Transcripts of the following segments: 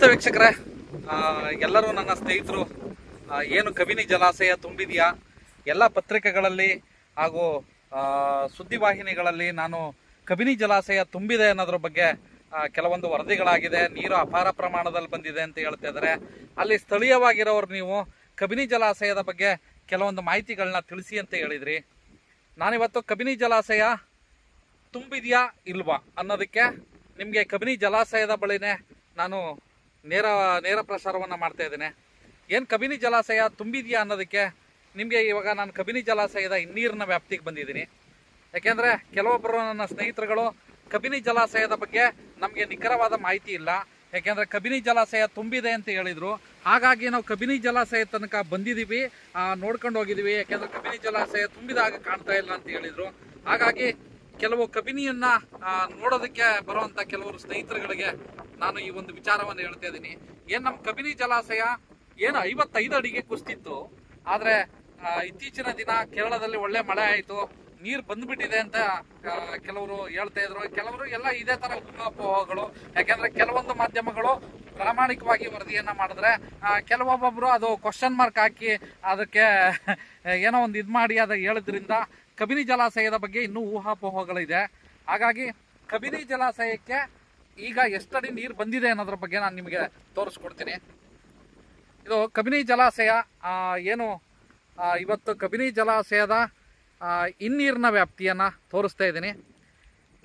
ನಮಸ್ತೆ ವೀಕ್ಷಕರೇ. ಎಲ್ಲರೂ ನನ್ನ ಸ್ನೇಹಿತರು ಏನು ಕಬಿನಿ ಜಲಾಶಯ ತುಂಬಿದೆಯಾ? ಎಲ್ಲ ಪತ್ರಿಕೆಗಳಲ್ಲಿ ಹಾಗೂ ಸುದ್ದಿವಾಹಿನಿಗಳಲ್ಲಿ ನಾನು ಕಬಿನಿ ಜಲಾಶಯ ತುಂಬಿದೆ ಅನ್ನೋದ್ರ ಬಗ್ಗೆ ಕೆಲವೊಂದು ವರದಿಗಳಾಗಿದೆ. ನೀರು ಅಪಾರ ಪ್ರಮಾಣದಲ್ಲಿ ಬಂದಿದೆ ಅಂತ ಹೇಳ್ತಾ ಇದ್ದಾರೆ. ಅಲ್ಲಿ ಸ್ಥಳೀಯವಾಗಿರೋರು ನೀವು ಕಬಿನಿ ಜಲಾಶಯದ ಬಗ್ಗೆ ಕೆಲವೊಂದು ಮಾಹಿತಿಗಳನ್ನ ತಿಳಿಸಿ ಅಂತ ಹೇಳಿದ್ರಿ. ನಾನಿವತ್ತು ಕಬಿನಿ ಜಲಾಶಯ ತುಂಬಿದೆಯಾ ಇಲ್ವಾ ಅನ್ನೋದಕ್ಕೆ ನಿಮಗೆ ಕಬಿನಿ ಜಲಾಶಯದ ಬಳಿನೇ ನಾನು ನೇರ ನೇರ ಪ್ರಸಾರವನ್ನು ಮಾಡ್ತಾ ಇದ್ದೇನೆ. ಏನು ಕಬಿನಿ ಜಲಾಶಯ ತುಂಬಿದೆಯಾ ಅನ್ನೋದಕ್ಕೆ ನಿಮಗೆ ಇವಾಗ ನಾನು ಕಬಿನಿ ಜಲಾಶಯದ ಹಿನ್ನೀರಿನ ವ್ಯಾಪ್ತಿಗೆ ಬಂದಿದ್ದೀನಿ. ಯಾಕೆಂದರೆ ಕೆಲವೊಬ್ಬರು ನನ್ನ ಸ್ನೇಹಿತರುಗಳು ಕಬಿನಿ ಜಲಾಶಯದ ಬಗ್ಗೆ ನಮಗೆ ನಿಖರವಾದ ಮಾಹಿತಿ ಇಲ್ಲ. ಯಾಕೆಂದರೆ ಕಬಿನಿ ಜಲಾಶಯ ತುಂಬಿದೆ ಅಂತ ಹೇಳಿದರು. ಹಾಗಾಗಿ ನಾವು ಕಬಿನಿ ಜಲಾಶಯ ತನಕ ಬಂದಿದ್ದೀವಿ ನೋಡ್ಕೊಂಡು ಹೋಗಿದ್ದೀವಿ ಯಾಕೆಂದರೆ ಕಬಿನಿ ಜಲಾಶಯ ತುಂಬಿದಾಗ ಕಾಣ್ತಾ ಇಲ್ಲ ಅಂತ ಹೇಳಿದರು. ಹಾಗಾಗಿ ಕೆಲವು ಕಬಿನಿಯನ್ನ ನೋಡೋದಕ್ಕೆ ಬರುವಂತ ಕೆಲವರು ಸ್ನೇಹಿತರುಗಳಿಗೆ ನಾನು ಈ ಒಂದು ವಿಚಾರವನ್ನು ಹೇಳ್ತಾ ಇದ್ದೀನಿ. ಏನ್ ನಮ್ಮ ಕಬಿನಿ ಜಲಾಶಯ ಏನು ಐವತ್ತೈದು ಅಡಿಗೆ ಕುಸ್ತಿತ್ತು, ಆದ್ರೆ ಇತ್ತೀಚಿನ ದಿನ ಕೇರಳದಲ್ಲಿ ಒಳ್ಳೆ ಮಳೆ ಆಯಿತು, ನೀರು ಬಂದ್ಬಿಟ್ಟಿದೆ ಅಂತ ಕೆಲವರು ಹೇಳ್ತಾ ಇದ್ರು. ಕೆಲವರು ಎಲ್ಲ ಇದೇ ತರ ಊಹಾಪೋಹಗಳು ಯಾಕೆಂದ್ರೆ ಕೆಲವೊಂದು ಮಾಧ್ಯಮಗಳು ಪ್ರಾಮಾಣಿಕವಾಗಿ ವರದಿಯನ್ನ ಮಾಡಿದ್ರೆ ಕೆಲವೊಬ್ಬೊಬ್ರು ಅದು ಕ್ವಶನ್ ಮಾರ್ಕ್ ಹಾಕಿ ಅದಕ್ಕೆ ಏನೋ ಒಂದು ಇದು ಮಾಡಿ ಅದ ಹೇಳೋದ್ರಿಂದ ಕಬಿನಿ ಜಲಾಶಯದ ಬಗ್ಗೆ ಇನ್ನೂ ಊಹಾಪೋಹಗಳಿದೆ. ಹಾಗಾಗಿ ಕಬಿನಿ ಜಲಾಶಯಕ್ಕೆ ಈಗ ಎಷ್ಟಡಿ ನೀರು ಬಂದಿದೆ ಅನ್ನೋದ್ರ ಬಗ್ಗೆ ನಾನು ನಿಮಗೆ ತೋರಿಸ್ಕೊಡ್ತೀನಿ. ಇದು ಕಬಿನಿ ಜಲಾಶಯ ಏನು ಇವತ್ತು ಕಬಿನಿ ಜಲಾಶಯದ ಇನ್ನೀರಿನ ವ್ಯಾಪ್ತಿಯನ್ನು ತೋರಿಸ್ತಾ ಇದ್ದೀನಿ.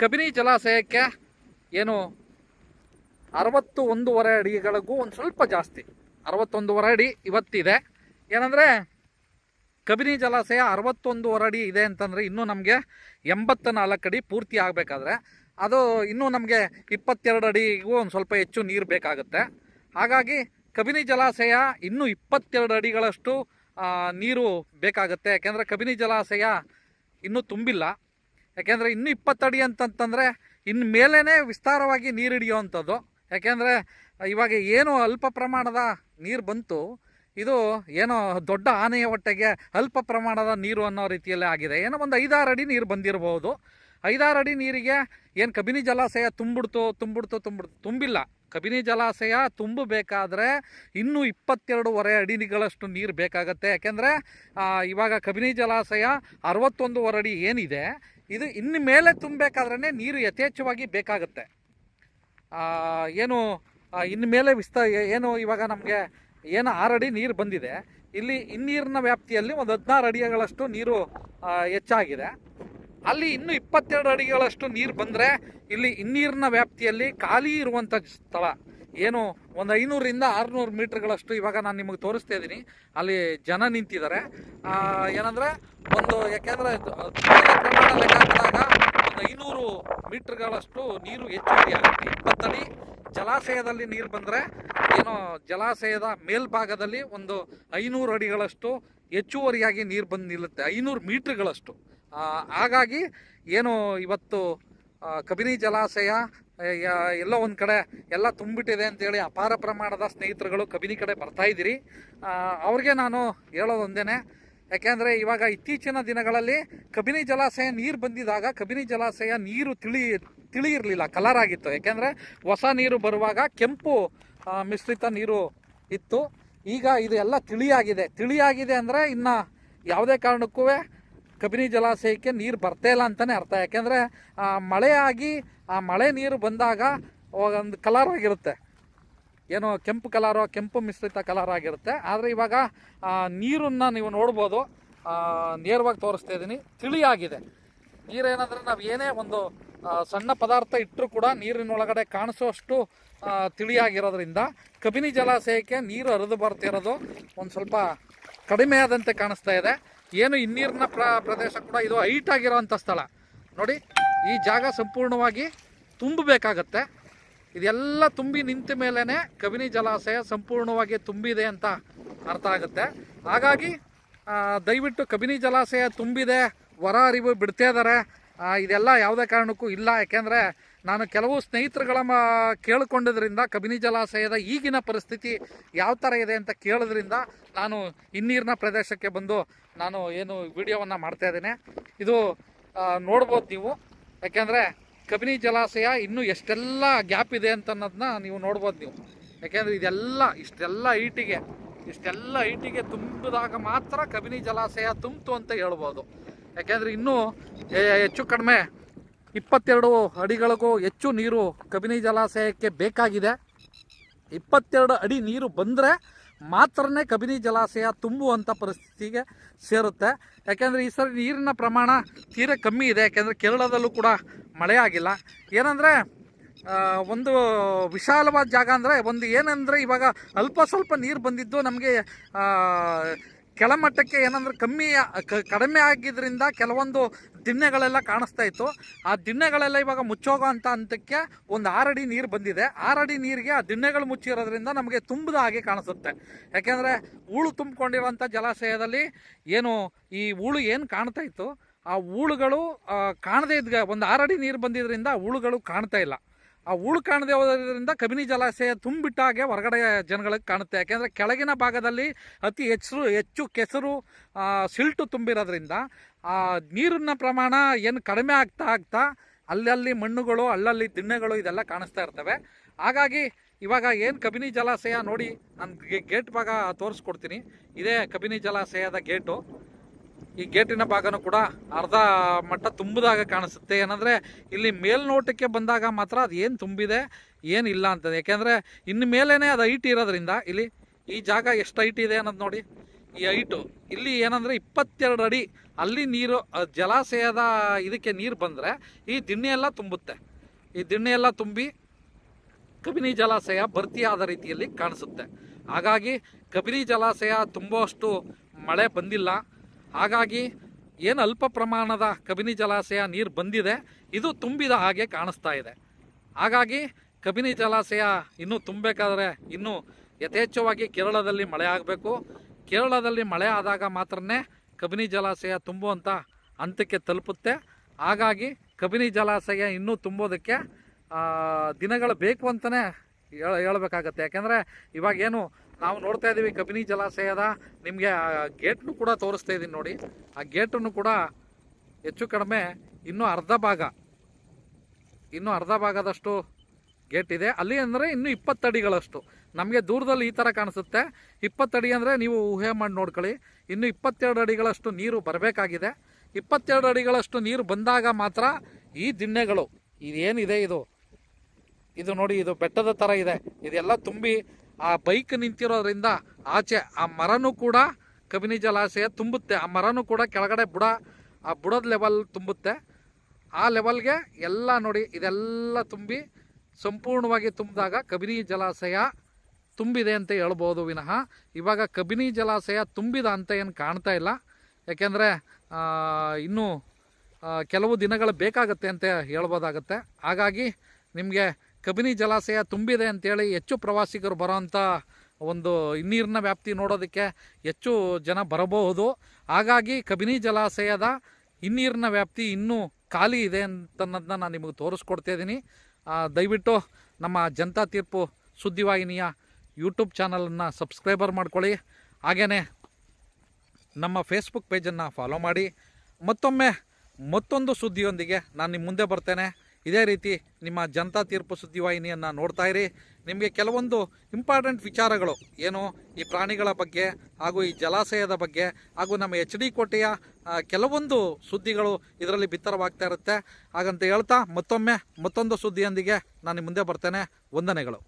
ಕಬಿನಿ ಜಲಾಶಯಕ್ಕೆ ಏನು ಅರವತ್ತು ಒಂದೂವರೆ ಅಡಿಗಳಿಗೂ ಒಂದು ಸ್ವಲ್ಪ ಜಾಸ್ತಿ, ಅರವತ್ತೊಂದೂವರೆ ಅಡಿ ಇವತ್ತಿದೆ. ಏನಂದರೆ ಕಬಿನಿ ಜಲಾಶಯ ಅರವತ್ತೊಂದುವರೆ ಅಡಿ ಇದೆ ಅಂತಂದರೆ ಇನ್ನೂ ನಮಗೆ ಎಂಬತ್ತ ನಾಲ್ಕು ಅಡಿ ಪೂರ್ತಿ ಆಗಬೇಕಾದ್ರೆ ಅದು ಇನ್ನೂ ನಮಗೆ ಇಪ್ಪತ್ತೆರಡು ಅಡಿಗೂ ಒಂದು ಸ್ವಲ್ಪ ಹೆಚ್ಚು ನೀರು ಬೇಕಾಗುತ್ತೆ. ಹಾಗಾಗಿ ಕಬಿನಿ ಜಲಾಶಯ ಇನ್ನೂ ಇಪ್ಪತ್ತೆರಡು ಅಡಿಗಳಷ್ಟು ನೀರು ಬೇಕಾಗುತ್ತೆ. ಯಾಕೆಂದರೆ ಕಬಿನಿ ಜಲಾಶಯ ಇನ್ನೂ ತುಂಬಿಲ್ಲ. ಯಾಕೆಂದರೆ ಇನ್ನೂ ಇಪ್ಪತ್ತಡಿ ಅಂತಂತಂದರೆ ಇನ್ನು ಮೇಲೇ ವಿಸ್ತಾರವಾಗಿ ನೀರು ಹಿಡಿಯೋವಂಥದ್ದು. ಯಾಕೆಂದರೆ ಇವಾಗ ಏನು ಅಲ್ಪ ಪ್ರಮಾಣದ ನೀರು ಬಂತು ಇದು ಏನೋ ದೊಡ್ಡ ಆನೆಯ ಹೊಟ್ಟೆಗೆ ಅಲ್ಪ ಪ್ರಮಾಣದ ನೀರು ಅನ್ನೋ ರೀತಿಯಲ್ಲೇ ಆಗಿದೆ. ಏನೋ ಒಂದು ಐದಾರು ಅಡಿ ನೀರು ಬಂದಿರಬಹುದು ಐದಾರು ಅಡಿ ನೀರಿಗೆ ಏನು ಕಬಿನಿ ಜಲಾಶಯ ತುಂಬಿಡ್ತು ತುಂಬಿಡ್ತು ತುಂಬಿಡ್ತು ತುಂಬಿಲ್ಲ. ಕಬಿನಿ ಜಲಾಶಯ ತುಂಬಬೇಕಾದ್ರೆ ಇನ್ನೂ ಇಪ್ಪತ್ತೆರಡೂವರೆ ಅಡಿಗಳಷ್ಟು ನೀರು ಬೇಕಾಗತ್ತೆ. ಯಾಕೆಂದರೆ ಇವಾಗ ಕಬಿನಿ ಜಲಾಶಯ ಅರವತ್ತೊಂದೂವರೆ ಅಡಿ ಏನಿದೆ, ಇದು ಇನ್ನು ಮೇಲೆ ತುಂಬಬೇಕಾದ್ರೆ ನೀರು ಯಥೇಚ್ಛವಾಗಿ ಬೇಕಾಗುತ್ತೆ. ಏನು ಇನ್ನು ಮೇಲೆ ವಿಸ್ತ, ಏನು ಇವಾಗ ನಮಗೆ ಏನು ಆರು ಅಡಿ ನೀರು ಬಂದಿದೆ. ಇಲ್ಲಿ ಇನ್ನೀರಿನ ವ್ಯಾಪ್ತಿಯಲ್ಲಿ ಒಂದು ಹದಿನಾರು ಅಡಿಗಳಷ್ಟು ನೀರು ಹೆಚ್ಚಾಗಿದೆ. ಅಲ್ಲಿ ಇನ್ನೂ ಇಪ್ಪತ್ತೆರಡು ಅಡಿಗಳಷ್ಟು ನೀರು ಬಂದರೆ ಇಲ್ಲಿ ಇನ್ನೀರಿನ ವ್ಯಾಪ್ತಿಯಲ್ಲಿ ಖಾಲಿ ಇರುವಂಥ ಸ್ಥಳ. ಏನು ಒಂದು ಐನೂರಿಂದ ಆರುನೂರು ಮೀಟ್ರ್ಗಳಷ್ಟು ಇವಾಗ ನಾನು ನಿಮಗೆ ತೋರಿಸ್ತಾ ಇದ್ದೀನಿ. ಅಲ್ಲಿ ಜನ ನಿಂತಿದ್ದಾರೆ. ಏನಂದರೆ ಒಂದು ಯಾಕೆಂದರೆ ಪ್ರಮಾಣ ಲೆಕ್ಕ ಹಾಕಿದಾಗ ಒಂದು ಐನೂರು ಮೀಟ್ರ್ಗಳಷ್ಟು ನೀರು ಹೆಚ್ಚುವರಿಯಾಗುತ್ತೆ ಇಪ್ಪತ್ತಡಿ ಜಲಾಶಯದಲ್ಲಿ ನೀರು ಬಂದರೆ ಏನೋ ಜಲಾಶಯದ ಮೇಲ್ಭಾಗದಲ್ಲಿ ಒಂದು ಐನೂರು ಅಡಿಗಳಷ್ಟು ಹೆಚ್ಚುವರಿಯಾಗಿ ನೀರು ಬಂದು ನಿಲ್ಲುತ್ತೆ ಐನೂರು ಮೀಟ್ರ್ಗಳಷ್ಟು. ಹಾಗಾಗಿ ಏನು ಇವತ್ತು ಕಬಿನಿ ಜಲಾಶಯ ಎಲ್ಲ ಒಂದು ಕಡೆ ಎಲ್ಲ ತುಂಬಿಟ್ಟಿದೆ ಅಂತೇಳಿ ಅಪಾರ ಪ್ರಮಾಣದ ಸ್ನೇಹಿತರುಗಳು ಕಬಿನಿ ಕಡೆ ಬರ್ತಾ ಇದ್ದೀರಿ. ಆ, ಅವ್ರಿಗೆ ನಾನು ಹೇಳೋದೊಂದೇನೆ ಯಾಕೆಂದರೆ ಇವಾಗ ಇತ್ತೀಚಿನ ದಿನಗಳಲ್ಲಿ ಕಬಿನಿ ಜಲಾಶಯ ನೀರು ಬಂದಿದಾಗ ಕಬಿನಿ ಜಲಾಶಯ ನೀರು ತಿಳಿ ತಿಳಿ ಇರಲಿಲ್ಲ ಕಲರ್ ಆಗಿತ್ತು. ಯಾಕೆಂದರೆ ಹೊಸ ನೀರು ಬರುವಾಗ ಕೆಂಪು ಮಿಶ್ರಿತ ನೀರು ಇತ್ತು. ಈಗ ಇದು ಎಲ್ಲ ತಿಳಿಯಾಗಿದೆ. ತಿಳಿಯಾಗಿದೆ ಅಂದರೆ ಇನ್ನು ಯಾವುದೇ ಕಾರಣಕ್ಕೂ ಕಬಿನಿ ಜಲಾಶಯಕ್ಕೆ ನೀರು ಬರ್ತಾ ಇಲ್ಲ ಅಂತಲೇ ಅರ್ಥ. ಯಾಕೆಂದರೆ ಮಳೆಯಾಗಿ ಆ ಮಳೆ ನೀರು ಬಂದಾಗ ಒಂದು ಕಲರ್ ಆಗಿರುತ್ತೆ. ಏನೋ ಕೆಂಪು ಕಲರು ಕೆಂಪು ಮಿಶ್ರಿತ ಕಲರ್ ಆಗಿರುತ್ತೆ. ಆದರೆ ಇವಾಗ ನೀರನ್ನು ನೀವು ನೋಡ್ಬೋದು. ನೇರವಾಗಿ ತೋರಿಸ್ತಾ ಇದ್ದೀನಿ ತಿಳಿಯಾಗಿದೆ. ನೀರೇನಂದರೆ ನಾವು ಏನೇ ಒಂದು ಸಣ್ಣ ಪದಾರ್ಥ ಇಟ್ಟರೂ ಕೂಡ ನೀರಿನೊಳಗಡೆ ಕಾಣಿಸೋಷ್ಟು ಆ, ತಿಳಿಯಾಗಿರೋದ್ರಿಂದ ಕಬಿನಿ ಜಲಾಶಯಕ್ಕೆ ನೀರು ಹರಿದು ಬರ್ತಿರೋದು ಒಂದು ಸ್ವಲ್ಪ ಕಡಿಮೆ ಆದಂತೆ ಕಾಣಿಸ್ತಾ ಇದೆ. ಏನು ಇನ್ನೀರಿನ ಪ್ರ ಪ್ರದೇಶ ಕೂಡ ಇದು ಹೈಟ್ ಆಗಿರೋವಂಥ ಸ್ಥಳ. ನೋಡಿ ಈ ಜಾಗ ಸಂಪೂರ್ಣವಾಗಿ ತುಂಬಬೇಕಾಗತ್ತೆ. ಇದೆಲ್ಲ ತುಂಬಿ ನಿಂತ ಮೇಲೇ ಕಬಿನಿ ಜಲಾಶಯ ಸಂಪೂರ್ಣವಾಗಿ ತುಂಬಿದೆ ಅಂತ ಅರ್ಥ ಆಗುತ್ತೆ. ಹಾಗಾಗಿ ದಯವಿಟ್ಟು ಕಬಿನಿ ಜಲಾಶಯ ತುಂಬಿದೆ ಹೊರ ಅರಿವು ಬಿಡ್ತಾ ಇದ್ದಾರೆ. ಇದೆಲ್ಲ ಯಾವುದೇ ಕಾರಣಕ್ಕೂ ಇಲ್ಲ. ಯಾಕೆಂದರೆ, ನಾನು ಕೆಲವು ಸ್ನೇಹಿತರುಗಳ ಕೇಳಿಕೊಂಡಿದ್ರಿಂದ, ಕಬಿನಿ ಜಲಾಶಯದ ಈಗಿನ ಪರಿಸ್ಥಿತಿ ಯಾವ ಥರ ಇದೆ ಅಂತ ಕೇಳೋದ್ರಿಂದ ನಾನು ಹಿನ್ನೀರಿನ ಪ್ರದೇಶಕ್ಕೆ ಬಂದು ನಾನು ಏನು ವಿಡಿಯೋವನ್ನು ಮಾಡ್ತಾ ಇದ್ದೇನೆ. ಇದು ನೋಡ್ಬೋದು ನೀವು. ಯಾಕೆಂದರೆ ಕಬಿನಿ ಜಲಾಶಯ ಇನ್ನೂ ಎಷ್ಟೆಲ್ಲ ಗ್ಯಾಪ್ ಇದೆ ಅಂತ ಅನ್ನೋದನ್ನ ನೀವು ನೋಡ್ಬೋದು ನೀವು. ಯಾಕೆಂದರೆ ಇದೆಲ್ಲ, ಇಷ್ಟೆಲ್ಲ ಐಟಿಗೆ ಇಷ್ಟೆಲ್ಲ ಐಟಿಗೆ ತುಂಬಿದಾಗ ಮಾತ್ರ ಕಬಿನಿ ಜಲಾಶಯ ತುಂಬಿತು ಅಂತ ಹೇಳ್ಬೋದು. ಯಾಕೆಂದರೆ ಇನ್ನೂ ಹೆಚ್ಚು ಕಡಿಮೆ ಇಪ್ಪತ್ತೆರಡು ಅಡಿಗಳಿಗೂ ಹೆಚ್ಚು ನೀರು ಕಬಿನಿ ಜಲಾಶಯಕ್ಕೆ ಬೇಕಾಗಿದೆ. ಇಪ್ಪತ್ತೆರಡು ಅಡಿ ನೀರು ಬಂದರೆ ಮಾತ್ರನೇ ಕಬಿನಿ ಜಲಾಶಯ ತುಂಬುವಂಥ ಪರಿಸ್ಥಿತಿಗೆ ಸೇರುತ್ತೆ. ಯಾಕೆಂದರೆ ಈ ಸರಿ ನೀರಿನ ಪ್ರಮಾಣ ತೀರ ಕಮ್ಮಿ ಇದೆ. ಯಾಕೆಂದರೆ ಕೇರಳದಲ್ಲೂ ಕೂಡ ಮಳೆ ಆಗಿಲ್ಲ. ಏನಂದರೆ ಒಂದು ವಿಶಾಲವಾದ ಜಾಗ ಅಂದರೆ ಒಂದು ಏನಂದರೆ ಇವಾಗ ಅಲ್ಪ ಸ್ವಲ್ಪ ನೀರು ಬಂದಿದ್ದು ನಮಗೆ ಕೆಳಮಟ್ಟಕ್ಕೆ ಏನಂದ್ರೆ ಕಮ್ಮಿ ಕಡಿಮೆ ಆಗಿದ್ದರಿಂದ ಕೆಲವೊಂದು ದಿಣ್ಣೆಗಳೆಲ್ಲ ಕಾಣಿಸ್ತಾ ಇತ್ತು. ಆ ದಿನ್ನೆಗಳೆಲ್ಲ ಇವಾಗ ಮುಚ್ಚೋಗೋ ಅಂತ ಹಂತಕ್ಕೆ ಒಂದು ಆರಡಿ ನೀರು ಬಂದಿದೆ. ಆರಡಿ ನೀರಿಗೆ ಆ ದಿನ್ನೆಗಳು ಮುಚ್ಚಿರೋದ್ರಿಂದ ನಮಗೆ ತುಂಬದ ಹಾಗೆ ಕಾಣಿಸುತ್ತೆ. ಯಾಕೆಂದರೆ ಹೂಳು ತುಂಬಿಕೊಂಡಿರುವಂಥ ಜಲಾಶಯದಲ್ಲಿ ಏನು ಈ ಹೂಳು ಏನು ಕಾಣ್ತಾ ಇತ್ತು? ಆ ಹೂಳುಗಳು ಕಾಣದೇ ಇದ್ದ ಒಂದು ಆರಡಿ ನೀರು ಬಂದಿದ್ದರಿಂದ ಹೂಳುಗಳು ಕಾಣ್ತಾ ಇಲ್ಲ. ಆ ಉಳು ಕಾಣದೇ ಹೋದ್ರಿಂದ ಕಬಿನಿ ಜಲಾಶಯ ತುಂಬಿಟ್ಟಾಗೆ ಹೊರಗಡೆ ಜನಗಳಿಗೆ ಕಾಣುತ್ತೆ. ಯಾಕೆಂದರೆ ಕೆಳಗಿನ ಭಾಗದಲ್ಲಿ ಅತಿ ಹೆಚ್ಚು ಹೆಚ್ಚು ಕೆಸರು ಸಿಲ್ಟು ತುಂಬಿರೋದ್ರಿಂದ, ಆ, ನೀರಿನ ಪ್ರಮಾಣ ಏನು ಕಡಿಮೆ ಆಗ್ತಾ ಆಗ್ತಾ ಅಲ್ಲಲ್ಲಿ ಮಣ್ಣುಗಳು, ಅಲ್ಲಲ್ಲಿ ದಿಣ್ಣೆಗಳು ಇದೆಲ್ಲ ಕಾಣಿಸ್ತಾ ಇರ್ತವೆ. ಹಾಗಾಗಿ ಇವಾಗ ಏನು ಕಬಿನಿ ಜಲಾಶಯ ನೋಡಿ ನಾನು ಗೇಟ್ ಭಾಗ ತೋರಿಸ್ಕೊಡ್ತೀನಿ. ಇದೇ ಕಬಿನಿ ಜಲಾಶಯದ ಗೇಟು. ಈ ಗೇಟಿನ ಭಾಗನೂ ಕೂಡ ಅರ್ಧ ಮಟ್ಟ ತುಂಬಿದಾಗ ಕಾಣಿಸುತ್ತೆ. ಏನಂದರೆ ಇಲ್ಲಿ ಮೇಲ್ನೋಟಕ್ಕೆ ಬಂದಾಗ ಮಾತ್ರ ಅದು ಏನು ತುಂಬಿದೆ ಏನಿಲ್ಲ ಅಂತದೆ ಯಾಕೆಂದರೆ ಇನ್ನು ಮೇಲೇ ಅದು ಹೈಟ್ ಇರೋದ್ರಿಂದ ಇಲ್ಲಿ ಈ ಜಾಗ ಎಷ್ಟು ಐಟ್ ಇದೆ ಅನ್ನೋದು ನೋಡಿ. ಈ ಐಟು ಇಲ್ಲಿ ಏನಂದರೆ ಇಪ್ಪತ್ತೆರಡು ಅಡಿ ಅಲ್ಲಿ ನೀರು ಜಲಾಶಯದ ಇದಕ್ಕೆ ನೀರು ಬಂದರೆ ಈ ದಿಣ್ಣೆ ಎಲ್ಲ ತುಂಬುತ್ತೆ. ಈ ದಿಣ್ಣೆ ಎಲ್ಲ ತುಂಬಿ ಕಬಿನಿ ಜಲಾಶಯ ಭರ್ತಿಯಾದ ರೀತಿಯಲ್ಲಿ ಕಾಣಿಸುತ್ತೆ. ಹಾಗಾಗಿ ಕಬಿನಿ ಜಲಾಶಯ ತುಂಬುವಷ್ಟು ಮಳೆ ಬಂದಿಲ್ಲ. ಹಾಗಾಗಿ ಏನು ಅಲ್ಪ ಪ್ರಮಾಣದ ಕಬಿನಿ ಜಲಾಶಯ ನೀರು ಬಂದಿದೆ, ಇದು ತುಂಬಿದ ಹಾಗೆ ಕಾಣಿಸ್ತಾ ಇದೆ. ಹಾಗಾಗಿ ಕಬಿನಿ ಜಲಾಶಯ ಇನ್ನೂ ತುಂಬಬೇಕಾದ್ರೆ ಇನ್ನೂ ಯಥೇಚ್ಛವಾಗಿ ಕೇರಳದಲ್ಲಿ ಮಳೆ ಆಗಬೇಕು. ಕೇರಳದಲ್ಲಿ ಮಳೆ ಆದಾಗ ಮಾತ್ರ ಕಬಿನಿ ಜಲಾಶಯ ತುಂಬುವಂಥ ಹಂತಕ್ಕೆ ತಲುಪುತ್ತೆ. ಹಾಗಾಗಿ ಕಬಿನಿ ಜಲಾಶಯ ಇನ್ನೂ ತುಂಬೋದಕ್ಕೆ ದಿನಗಳು ಬೇಕು ಅಂತಲೇ ಹೇಳ, ಹೇಳ್ಬೇಕಾಗತ್ತೆ. ಯಾಕೆಂದರೆ ಇವಾಗ ಏನು ನಾವು ನೋಡ್ತಾ ಇದ್ದೀವಿ, ಕಬಿನಿ ಜಲಾಶಯದ ನಿಮಗೆ ಆ ಗೇಟ್ನು ಕೂಡ ತೋರಿಸ್ತಾ ಇದ್ದೀನಿ ನೋಡಿ. ಆ ಗೇಟನ್ನು ಕೂಡ ಹೆಚ್ಚು ಕಡಿಮೆ ಇನ್ನೂ ಅರ್ಧ ಭಾಗ, ಇನ್ನೂ ಅರ್ಧ ಭಾಗದಷ್ಟು ಗೇಟ್ ಇದೆ. ಅಲ್ಲಿ ಅಂದರೆ ಇನ್ನೂ ಇಪ್ಪತ್ತಡಿಗಳಷ್ಟು ನಮಗೆ ದೂರದಲ್ಲಿ ಈ ಥರ ಕಾಣಿಸುತ್ತೆ. ಇಪ್ಪತ್ತಡಿ ಅಂದರೆ ನೀವು ಊಹೆ ಮಾಡಿ ನೋಡ್ಕೊಳ್ಳಿ. ಇನ್ನು ಇಪ್ಪತ್ತೆರಡು ಅಡಿಗಳಷ್ಟು ನೀರು ಬರಬೇಕಾಗಿದೆ. ಇಪ್ಪತ್ತೆರಡು ಅಡಿಗಳಷ್ಟು ನೀರು ಬಂದಾಗ ಮಾತ್ರ ಈ ದಿಣ್ಣೆಗಳು, ಇದೇನಿದೆ ಇದು? ಇದು ನೋಡಿ, ಇದು ಬೆಟ್ಟದ ಥರ ಇದೆ. ಇದೆಲ್ಲ ತುಂಬಿ ಆ ಬೈಕ್ ನಿಂತಿರೋದ್ರಿಂದ ಆಚೆ ಆ ಮರನೂ ಕೂಡ ಕಬಿನಿ ಜಲಾಶಯ ತುಂಬುತ್ತೆ. ಆ ಮರನೂ ಕೂಡ ಕೆಳಗಡೆ ಬುಡ, ಆ ಬುಡದ ಲೆವೆಲ್ ತುಂಬುತ್ತೆ. ಆ ಲೆವೆಲ್ಗೆ ಎಲ್ಲ ನೋಡಿ ಇದೆಲ್ಲ ತುಂಬಿ ಸಂಪೂರ್ಣವಾಗಿ ತುಂಬಿದಾಗ ಕಬಿನಿ ಜಲಾಶಯ ತುಂಬಿದೆ ಅಂತ ಹೇಳ್ಬೋದು ವಿನಃ. ಇವಾಗ ಕಬಿನಿ ಜಲಾಶಯ ತುಂಬಿದ ಅಂತ ಏನು ಕಾಣ್ತಾ ಇಲ್ಲ. ಯಾಕೆಂದರೆ ಇನ್ನೂ ಕೆಲವು ದಿನಗಳು ಬೇಕಾಗುತ್ತೆ ಅಂತ ಹೇಳ್ಬೋದಾಗತ್ತೆ. ಹಾಗಾಗಿ ನಿಮಗೆ ಕಬಿನಿ ಜಲಾಶಯ ತುಂಬಿದೆ ಅಂತೇಳಿ ಹೆಚ್ಚು ಪ್ರವಾಸಿಗರು ಬರೋವಂಥ ಒಂದು ಹಿನ್ನೀರಿನ ವ್ಯಾಪ್ತಿ ನೋಡೋದಕ್ಕೆ ಹೆಚ್ಚು ಜನ ಬರಬಹುದು. ಹಾಗಾಗಿ ಕಬಿನಿ ಜಲಾಶಯದ ಹಿನ್ನೀರಿನ ವ್ಯಾಪ್ತಿ ಇನ್ನೂ ಖಾಲಿ ಇದೆ ಅಂತನ್ನೋದನ್ನ ನಾನು ನಿಮಗೆ ತೋರಿಸ್ಕೊಡ್ತಾ ಇದ್ದೀನಿ. ದಯವಿಟ್ಟು ನಮ್ಮ ಜನತಾ ತೀರ್ಪು ಸುದ್ದಿವಾಹಿನಿಯ ಯೂಟ್ಯೂಬ್ ಚಾನಲನ್ನು ಸಬ್ಸ್ಕ್ರೈಬರ್ ಮಾಡ್ಕೊಳ್ಳಿ. ಹಾಗೆಯೇ ನಮ್ಮ ಫೇಸ್ಬುಕ್ ಪೇಜನ್ನು ಫಾಲೋ ಮಾಡಿ. ಮತ್ತೊಮ್ಮೆ ಮತ್ತೊಂದು ಸುದ್ದಿಯೊಂದಿಗೆ ನಾನು ನಿಮ್ಮ ಮುಂದೆ ಬರ್ತೇನೆ. ಇದೇ ರೀತಿ ನಿಮ್ಮ ಜನತಾ ತೀರ್ಪು ಸುದ್ದಿವಾಹಿನಿಯನ್ನು ನೋಡ್ತಾ ಇರಿ. ನಿಮಗೆ ಕೆಲವೊಂದು ಇಂಪಾರ್ಟೆಂಟ್ ವಿಚಾರಗಳು, ಏನು ಈ ಪ್ರಾಣಿಗಳ ಬಗ್ಗೆ ಹಾಗೂ ಈ ಜಲಾಶಯದ ಬಗ್ಗೆ ಹಾಗೂ ನಮ್ಮ ಎಚ್ ಡಿ ಕೋಟೆಯ ಕೆಲವೊಂದು ಸುದ್ದಿಗಳು ಇದರಲ್ಲಿ ಬಿತ್ತರವಾಗ್ತಾ ಇರುತ್ತೆ. ಹಾಗಂತ ಹೇಳ್ತಾ ಮತ್ತೊಮ್ಮೆ ಮತ್ತೊಂದು ಸುದ್ದಿಯೊಂದಿಗೆ ನಾನು ಮುಂದೆ ಬರ್ತೇನೆ. ವಂದನೆಗಳು.